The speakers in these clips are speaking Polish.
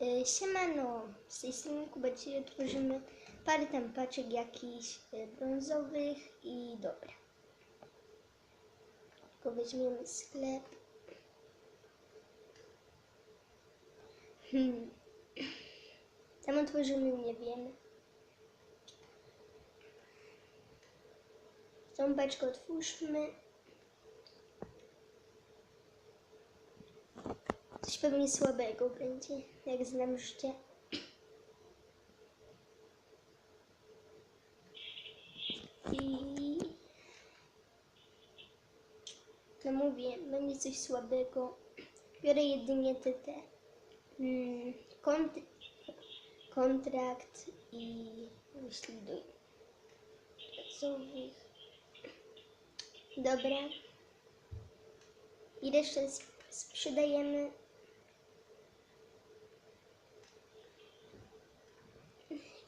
Y, Siemano, z tej strony Kuba, dzisiaj otworzymy parę tam paczek jakichś y, brązowych i dobra. Tylko weźmiemy sklep. Hmm. Tam otworzymy, nie wiem. Tą paczkę otwórzmy. Coś pewnie słabego będzie, jak znam życie. I... No mówię, będzie coś słabego. Biorę jedynie te, te mm, kont kontrakt i myśli do pracowych. Dobra. I resztę sp-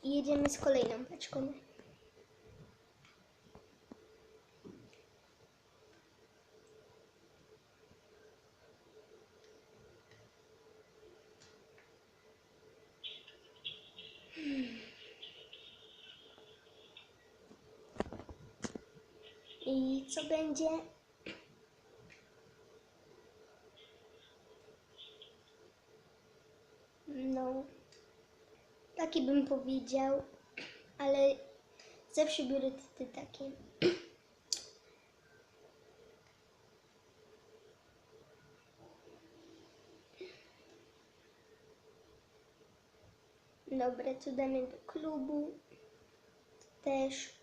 sprzedajemy. I jedziemy z kolejną paczką. I co będzie? No, taki bym powiedział, ale zawsze biorę te, takie. Dobra, to damy do klubu. Też.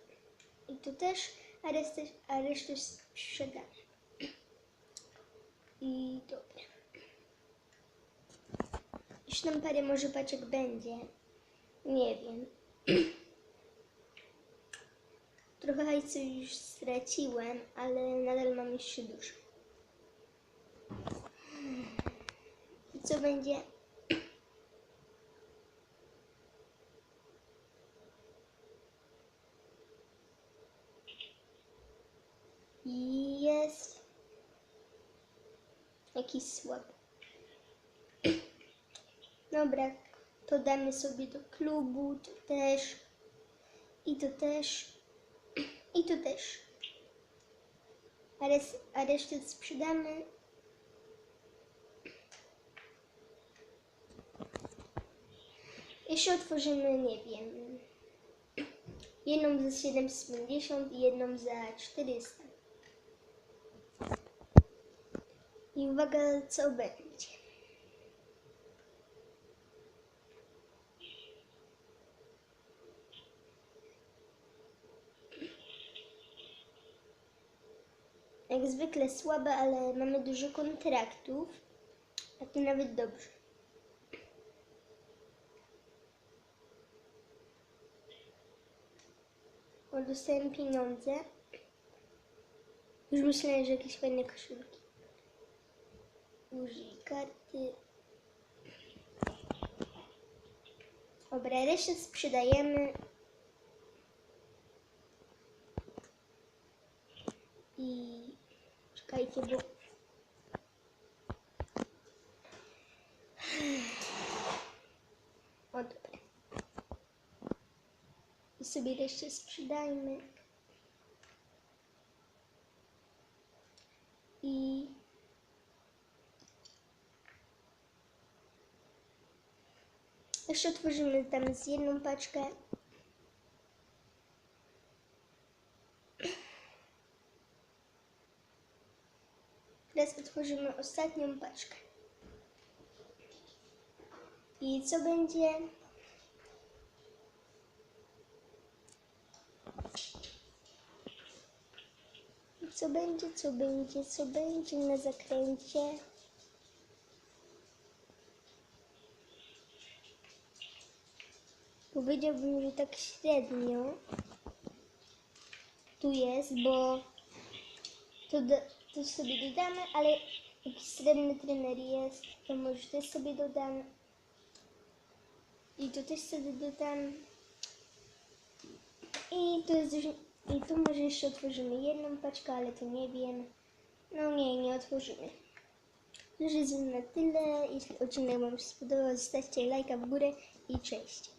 I tu też, a resztę, a resztę sprzedamy. I dobra. Już nam parę może paczek będzie. Nie wiem. Trochę hajsu już straciłem, ale nadal mam jeszcze dużo. I co będzie? Jest jakiś słaby. Dobra, to damy sobie do klubu, to też. I to też. I to też. A, res, a resztę sprzedamy. Jeszcze otworzymy, nie wiem, jedną za 750 i jedną za 400. I uwaga, co będzie. Jak zwykle słabe, ale mamy dużo kontraktów, a to nawet dobrze. O, dostałem pieniądze. Już myślałem, że jakieś fajne koszulki. Użyj karty. Dobra, resztę sprzedajemy. I czekajcie, bo... O, dobra. I sobie resztę sprzedajmy. I... Jeszcze otworzymy tam z jedną paczkę. Teraz otworzymy ostatnią paczkę. I co będzie? Co będzie, co będzie, co będzie na zakręcie? Powiedziałbym, że tak średnio tu jest, bo to, to sobie dodamy, ale jakiś srebrny trener jest, to może też sobie dodam. I tu też sobie dodam. I tu jest i tu może jeszcze otworzymy jedną paczkę, ale to nie wiem. No nie, nie otworzymy. Już jest na tyle. Jeśli odcinek Wam się spodobał, zostawcie lajka w górę i cześć.